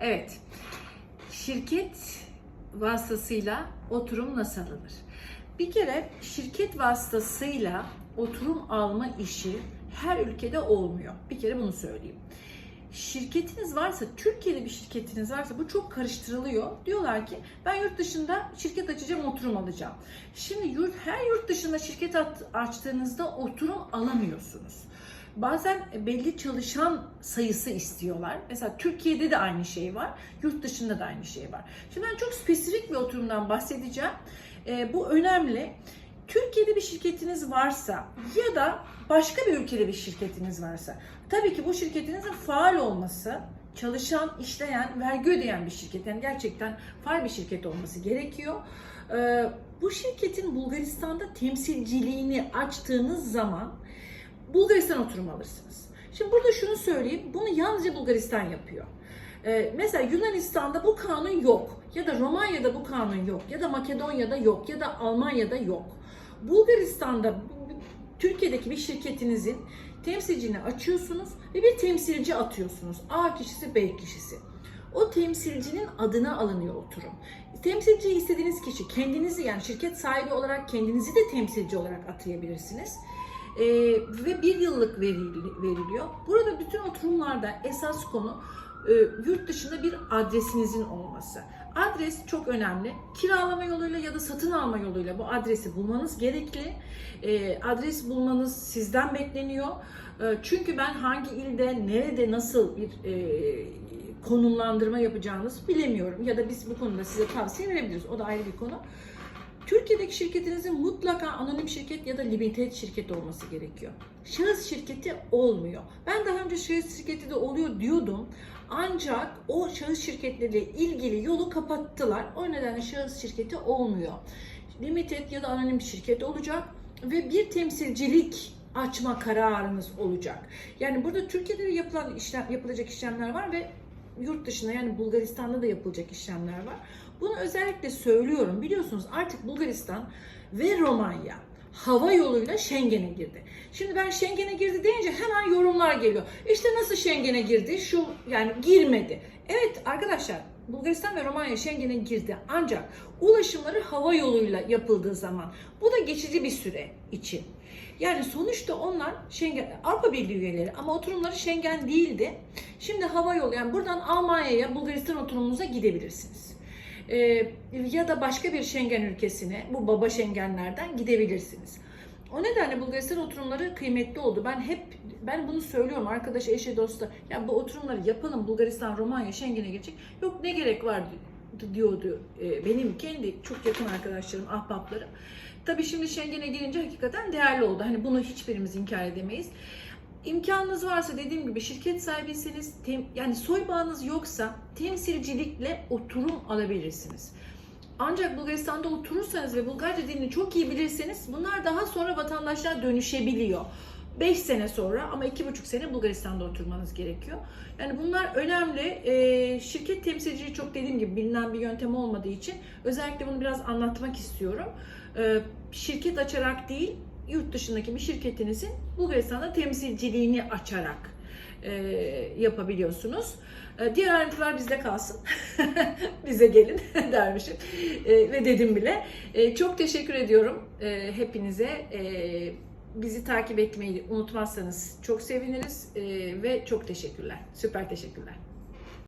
Evet. Şirket vasıtasıyla oturum nasıl alınır? Bir kere şirket vasıtasıyla oturum alma işi her ülkede olmuyor. Bir kere bunu söyleyeyim. Şirketiniz varsa, Türkiye'de bir şirketiniz varsa bu çok karıştırılıyor. Diyorlar ki ben yurt dışında şirket açacağım, oturum alacağım. Şimdi yurt, her yurt dışında şirket açtığınızda oturum alamıyorsunuz. Bazen belli çalışan sayısı istiyorlar. Mesela Türkiye'de de aynı şey var, yurt dışında da aynı şey var. Şimdi ben çok spesifik bir oturumdan bahsedeceğim. Ee, bu önemli. Türkiye'de bir şirketiniz varsa ya da başka bir ülkede bir şirketiniz varsa tabii ki bu şirketinizin faal olması, çalışan, işleyen, vergi ödeyen bir şirket yani gerçekten faal bir şirket olması gerekiyor. Ee, bu şirketin Bulgaristan'da temsilciliğini açtığınız zaman Bulgaristan oturum alırsınız. Şimdi burada şunu söyleyeyim, bunu yalnızca Bulgaristan yapıyor. Ee, mesela Yunanistan'da bu kanun yok ya da Romanya'da bu kanun yok ya da Makedonya'da yok ya da Almanya'da yok. Bulgaristan'da bu- bu- Türkiye'deki bir şirketinizin temsilcini açıyorsunuz ve bir temsilci atıyorsunuz. A kişisi, B kişisi. O temsilcinin adına alınıyor oturum. Temsilciyi istediğiniz kişi kendinizi yani şirket sahibi olarak kendinizi de temsilci olarak atayabilirsiniz. Ee, ve bir yıllık verili- veriliyor. Burada bütün oturumlarda esas konu e, yurt dışında bir adresinizin olması. Adres çok önemli. Kiralama yoluyla ya da satın alma yoluyla bu adresi bulmanız gerekli. E, adres bulmanız sizden bekleniyor. E, çünkü ben hangi ilde, nerede, nasıl bir e, konumlandırma yapacağınızı bilemiyorum. Ya da biz bu konuda size tavsiye verebiliriz. O da ayrı bir konu. Türkiye'deki şirketinizin mutlaka anonim şirket ya da limited şirket olması gerekiyor. Şahıs şirketi olmuyor. Ben daha önce şahıs şirketi de oluyor diyordum. Ancak o şahıs şirketleriyle ilgili yolu kapattılar. O nedenle şahıs şirketi olmuyor. Limited ya da anonim şirket olacak ve bir temsilcilik açma kararınız olacak. Yani burada Türkiye'de de yapılan işlem, yapılacak işlemler var ve yurt dışında yani Bulgaristan'da da yapılacak işlemler var. Bunu özellikle söylüyorum. Biliyorsunuz artık Bulgaristan ve Romanya hava yoluyla Schengen'e girdi. Şimdi ben Schengen'e girdi deyince hemen yorumlar geliyor. İşte nasıl Schengen'e girdi? Şu yani girmedi. Evet arkadaşlar Bulgaristan ve Romanya Schengen'e girdi. Ancak ulaşımları hava yoluyla yapıldığı zaman bu da geçici bir süre için. Yani sonuçta onlar Schengen, Avrupa Birliği üyeleri ama oturumları Schengen değildi. Şimdi hava yolu yani buradan Almanya'ya Bulgaristan oturumunuza gidebilirsiniz. Ee, ya da başka bir Schengen ülkesine bu baba Schengenlerden gidebilirsiniz. O nedenle Bulgaristan oturumları kıymetli oldu. Ben hep ben bunu söylüyorum arkadaş eşe dosta. Ya bu oturumları yapalım Bulgaristan, Romanya, Schengen'e geçecek. Yok ne gerek var diyordu e, benim kendi çok yakın arkadaşlarım, ahbaplarım. Tabii şimdi Schengen'e girince hakikaten değerli oldu. Hani bunu hiçbirimiz inkar edemeyiz. İmkanınız varsa dediğim gibi şirket sahibiyseniz tem- yani soy bağınız yoksa temsilcilikle oturum alabilirsiniz. Ancak Bulgaristan'da oturursanız ve Bulgarca dilini çok iyi bilirseniz bunlar daha sonra vatandaşlığa dönüşebiliyor. 5 sene sonra ama 2,5 sene Bulgaristan'da oturmanız gerekiyor. Yani bunlar önemli. Ee, şirket temsilciliği çok dediğim gibi bilinen bir yöntem olmadığı için özellikle bunu biraz anlatmak istiyorum. Ee, şirket açarak değil, yurt dışındaki bir şirketinizin Bulgaristan'da temsilciliğini açarak e, yapabiliyorsunuz. E, diğer ayrıntılar bizde kalsın. Bize gelin dermişim. E, ve dedim bile. E, çok teşekkür ediyorum e, hepinize. E, bizi takip etmeyi unutmazsanız çok seviniriz. Ve çok teşekkürler. Süper teşekkürler.